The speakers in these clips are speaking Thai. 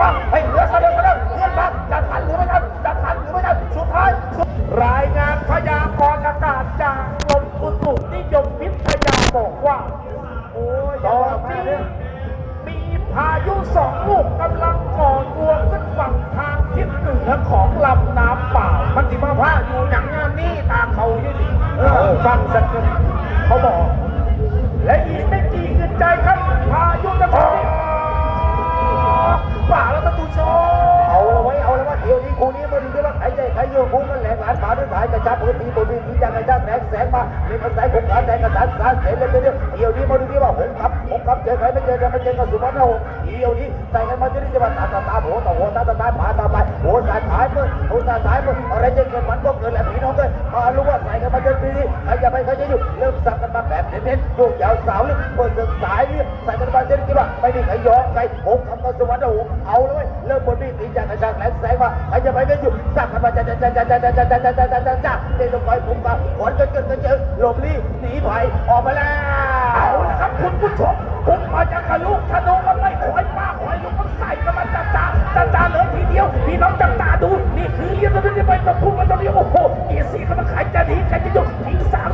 ปักให้เหลือเสนอเสนอเพื่อนบ้านจะทันหรือไม่ทันจะทันหรือไม่ทันสุดท้าย รายงานพยากรณ์อากาศจากกรมอุตุนิยมวิทยาบอกว่าตอนนี้มีพายุสองลูกกำลังก่อตัวขึ้นฝั่งทางทิศเหนือของลำน้ำป่ามันสิมาพาอยู่อย่างงานนี้ตาเขายี่ดีฟังสักเขา นี้คู่นี้มาดูด้วยว่าใครใจใครอยู่คู่กันแหลกหลานผาด้วยสายกระชับพื้นที่บนดินที่ยังกระชับแสงแสงมามีกระแสของการแสงกระสานสารเสร็จเลยเดียวเดี๋ยวนี้มาดูที่ว่าหงครับหงครับเจอใครไม่เจอกันไม่เจอกันสุวรรณหงเดี๋ยวนี้ใส่กันมาจะได้จะมาตาตาตาโหตาโหตาตาตาผาตาไปโหสายท้ายมือโหสายท้ายมืออะไรจะเกิดมันก็เกิดแหละพี่น้องเลยมารู้ว่าใส่กันมาจนปีนี้ใครจะไปใครจะอยู่เริ่มสับกันมา น้นโยกยาวสาวเลยเปิดสายเรียบใส่กันมาจะได้จะว่าไม่มีใครยอมใครหงครับก็สวรรณหงเอาเลยเริ่มบนนี้ตีจากกระชากแหลมแสงมาใครจะไปก็อยู่สับกันมาจ้าจ้าจ้าจ้าจ้าจ้าจ้าจ้าจ้าจ้าจ้าจ้าเดินลงไปผมมาขอนจนเกินเจอหลบลี้หนีภัยออกมาแล้วเอาละครับคุณผู้ชมผมมาจากกระลูกธนูมันไม่คอยป้าคอยลูกมันใส่กันมาจ้าจ้าจ้าจ้าเลยทีเดียวพี่น้องจับตาดูนี่คือเรียนตัวนี้ไปตะพุ่งมาตรงนี้โอ้โหอีสีเขามาขายจะดีใครจะยกทีสาม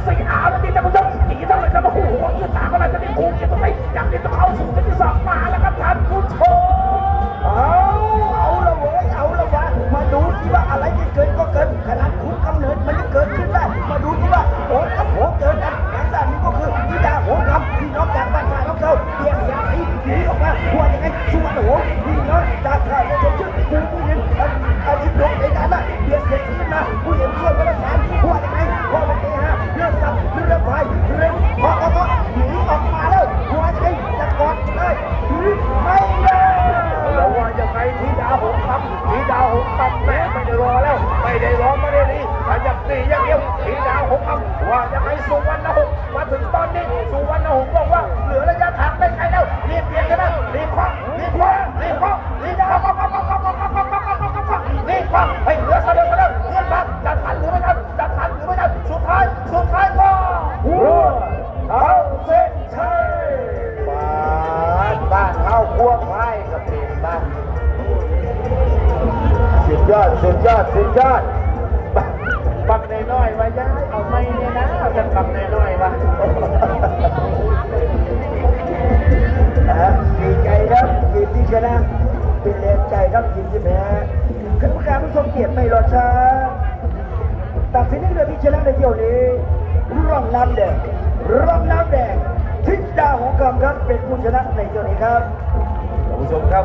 หัวยังไงสุวรรณหงพี่น้องจากข้าเรียกชื่อผู้ผู้หญิงอันอันี้ยกในนั้นน่ะเรียกเสียงสีมาผู้หญิงช่วยกันละแสนหัวยังไงหัวเป็นเอฮะเรื่องสับเรื่องไฟเรื่องพอก็หนีออกมาแล้วหัวยังไงจะกอดได้หรือไม่ได้แล้วว่ายังไงที่ดาวหงคำที่ดาวหงคำแม่ไม่ได้รอแล้วไม่ได้รอไม่ได้รีขยับตีอย่างเดียวที่ดาวหงคำว่ายังไงสุวรรณหงษ์มาถึงตอนนี้สุวรรณหงษ์บอกว่าเหลือระยะทางได้ไกลแล้วรีบเปลี่ยนกันนะรีบคว้ารีบคว้ารีบคว้ารีบคว้ารีบค ว้าให้เหลือเด็จเสด็จเพื่อนบ้านจะทันหรือไม่ทันจะทันหรือไม่ทันสุดท้ายสุดท้ายก็หัวเข้าเส้นชัยบ้านบ้านเฮาครัวไผ่กับเป็นบ้านสุดยอดสุดยอดสุดยอดบักในน้อยๆว่าย้ายเอาไม่เนี่ยนะเอาจะบักในน้อยๆว่านะดีใจครับทีมที่ชนะเป็นแรงใจครับทีมที่แพ้ คณะกรรมการผู้ทรงเกียรติไม่รอช้าตัดสินให้เรือที่ชนะในเที่ยวนี้ร่องน้ำแดงร่องน้ำแดงทิศดาวของคำครับเป็นผู้ชนะในเที่ยวนี้ครับท่านผู้ชมครับ